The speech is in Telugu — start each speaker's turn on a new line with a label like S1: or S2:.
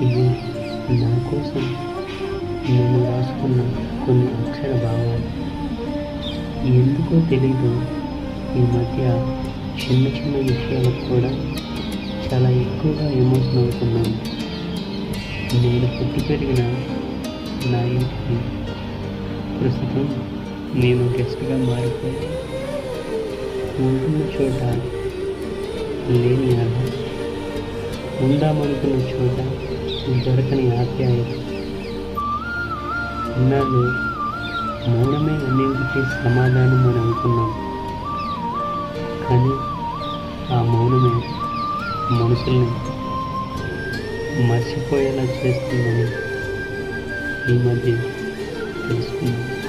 S1: ఇవి నా కోసం నేను రాసుకున్న కొన్ని అక్షర భావాలు. ఎందుకో తెలీదు ఈ మధ్య చిన్న చిన్న విషయాలకు కూడా చాలా ఎక్కువగా ఎమోషన్ అవుతున్నాను నేను పుట్టి పెరిగిన నా ఇంటికి ప్రస్తుతం నేను గెస్ట్గా మారిపోయి ఉంటున్న చోట లేని ఆట ఉందామనుకున్న చోట దొరకని ఆప్యాయత. ఇన్నాళ్ళు మౌనమే అన్నింటికీ సమాధానం అని అనుకున్నాం. కానీ ఆ మౌనమే మనుషుల్ని మర్చిపోయేలా చేస్తుందని ఈ మధ్య తెలుసుకున్నాం.